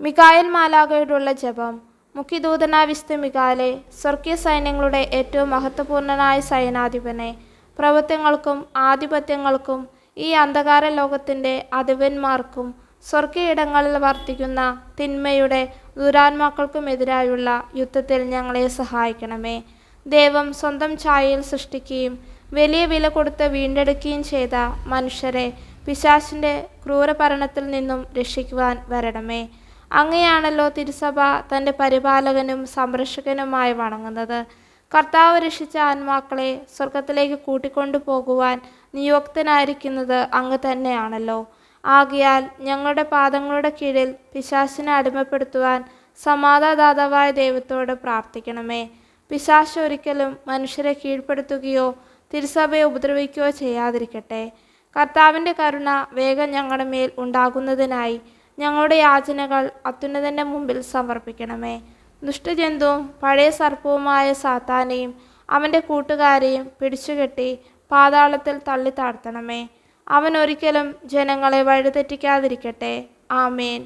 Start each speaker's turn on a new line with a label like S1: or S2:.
S1: മികായൽ മാലാഖയോടുള്ള ജപം മുഖ്യദൂതനാവിസ്തു മികാലെ സ്വർഗീയ സൈന്യങ്ങളുടെ ഏറ്റവും മഹത്വപൂർണനായ സൈനാധിപനെ പ്രവൃത്തികൾക്കും ആധിപത്യങ്ങൾക്കും ഈ അന്ധകാര ലോകത്തിന്റെ അധിപന്മാർക്കും സ്വർഗീയ ഇടങ്ങളിൽ വർത്തിക്കുന്ന തിന്മയുടെ ദുരാത്മാക്കൾക്കുമെതിരായുള്ള യുദ്ധത്തിൽ ഞങ്ങളെ സഹായിക്കണമേ. ദൈവം സ്വന്തം ഛായയിൽ സൃഷ്ടിക്കുകയും വലിയ വില കൊടുത്ത് വീണ്ടെടുക്കുകയും ചെയ്ത മനുഷ്യരെ പിശാശിന്റെ ക്രൂരഭരണത്തിൽ നിന്നും രക്ഷിക്കുവാൻ വരണമേ. അങ്ങയാണല്ലോ തിരുസഭ തന്റെ പരിപാലകനും സംരക്ഷകനുമായി വണങ്ങുന്നത്. കർത്താവ് രക്ഷിച്ച ആത്മാക്കളെ സ്വർഗത്തിലേക്ക് കൂട്ടിക്കൊണ്ടു പോകുവാൻ നിയോക്തനായിരിക്കുന്നത് അങ്ങ് തന്നെയാണല്ലോ. ആകയാൽ ഞങ്ങളുടെ പാദങ്ങളുടെ കീഴിൽ പിശാചിനെ അടിമപ്പെടുത്തുവാൻ സമാധാദാതാവായ ദൈവത്തോട് പ്രാർത്ഥിക്കണമേ. പിശാശ് ഒരിക്കലും മനുഷ്യരെ കീഴ്പ്പെടുത്തുകയോ തിരുസഭയെ ഉപദ്രവിക്കുകയോ ചെയ്യാതിരിക്കട്ടെ. കർത്താവിന്റെ കരുണ വേഗം ഞങ്ങളുടെ മേൽ ഉണ്ടാകുന്നതിനായി ഞങ്ങളുടെ യാചനകൾ അത്യുന്നതന്റെ മുമ്പിൽ സമർപ്പിക്കണമേ. ദുഷ്ടജന്തുവും പഴയ സർപ്പവുമായ സാത്താനെയും അവന്റെ കൂട്ടുകാരെയും പിടിച്ചുകെട്ടി പാതാളത്തിൽ തള്ളി താഴ്ത്തണമേ അവൻ ഒരിക്കലും ജനങ്ങളെ വഴിതെറ്റിക്കാതിരിക്കട്ടെ. ആമേൻ.